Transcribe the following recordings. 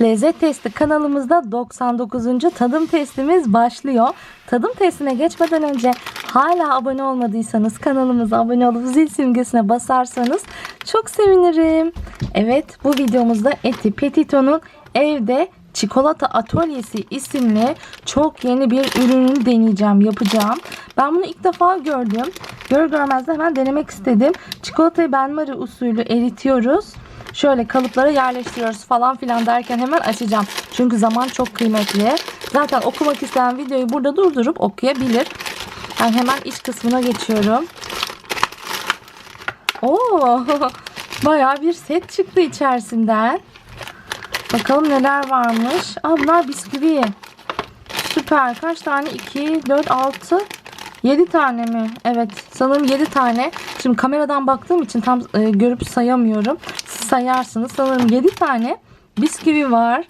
Lezzet Testi kanalımızda 99. tadım testimiz başlıyor. Tadım testine geçmeden önce hala abone olmadıysanız kanalımıza abone olup zil simgesine basarsanız çok sevinirim. Evet bu videomuzda Eti Petito'nun evde Çikolata Atölyesi isimli çok yeni bir ürünü deneyeceğim, yapacağım. Ben bunu ilk defa gördüm. Gör görmez de hemen denemek istedim. Çikolatayı benmari usulü eritiyoruz. Şöyle kalıplara yerleştiriyoruz falan filan derken hemen açacağım. Çünkü zaman çok kıymetli. Zaten okumak isteyen videoyu burada durdurup okuyabilir. Ben hemen iç kısmına geçiyorum. Oo, bayağı bir set çıktı içerisinden. Bakalım neler varmış. Aa bunlar bisküvi. Süper. Kaç tane? 2, 4, 6, 7 tane mi? Evet. Sanırım 7 tane. Şimdi kameradan baktığım için tam e, görüp sayamıyorum. Siz sayarsınız. Sanırım 7 tane bisküvi var.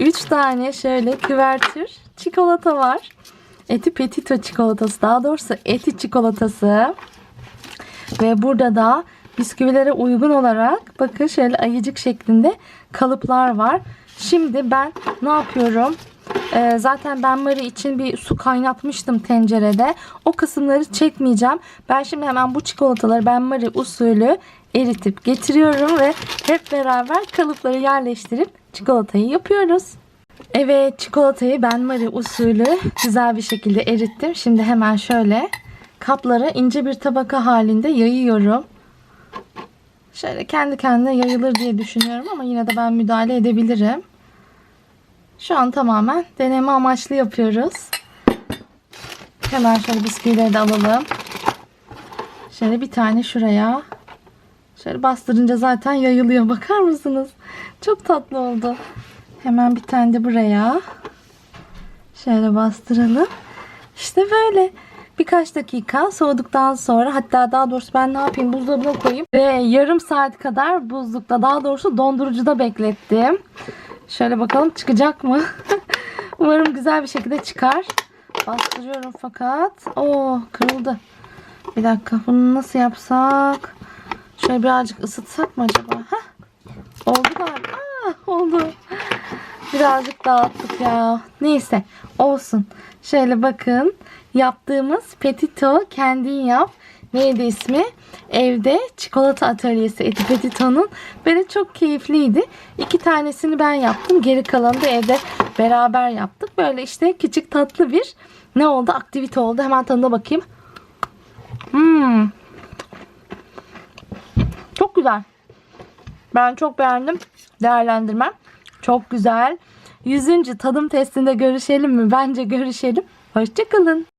3 tane şöyle küvertür çikolata var. Eti Petito çikolatası. Daha doğrusu eti çikolatası. Ve burada da bisküvilere uygun olarak bakın şöyle ayıcık şeklinde kalıplar var. Şimdi ben ne yapıyorum? Ee, zaten ben Mari için bir su kaynatmıştım tencerede. O kısımları çekmeyeceğim. Ben şimdi hemen bu çikolataları ben Mari usulü eritip getiriyorum ve hep beraber kalıpları yerleştirip çikolatayı yapıyoruz. Evet çikolatayı ben Mari usulü güzel bir şekilde erittim. Şimdi hemen şöyle kaplara ince bir tabaka halinde yayıyorum. Şöyle kendi kendine yayılır diye düşünüyorum ama yine de ben müdahale edebilirim. Şu an tamamen deneme amaçlı yapıyoruz. Hemen şöyle bisküvileri de alalım. Şöyle bir tane şuraya. Şöyle bastırınca zaten yayılıyor. Bakar mısınız? Çok tatlı oldu. Hemen bir tane de buraya. Şöyle bastıralım. İşte böyle. Birkaç dakika soğuduktan sonra hatta daha doğrusu ben ne yapayım buzdolabına koyayım ve yarım saat kadar buzlukta daha doğrusu dondurucuda beklettim. Şöyle bakalım çıkacak mı? Umarım güzel bir şekilde çıkar. Bastırıyorum fakat. Oo kırıldı. Bir dakika bunu nasıl yapsak? Şöyle birazcık ısıtsak mı acaba? Heh. Oldu galiba. Aa, oldu. Birazcık dağıttık ya. Neyse olsun. Şöyle bakın. Yaptığımız Petito kendin yap. Neydi ismi? Evde çikolata atölyesi Eti Petito'nun. Böyle çok keyifliydi. İki tanesini ben yaptım. Geri kalanı da evde beraber yaptık. Böyle işte küçük tatlı bir ne oldu? Aktivite oldu. Hemen tadına bakayım. Hmm. Çok güzel. Ben çok beğendim. Değerlendirmem. Çok güzel. 100. tadım testinde görüşelim mi? Bence görüşelim. Hoşçakalın.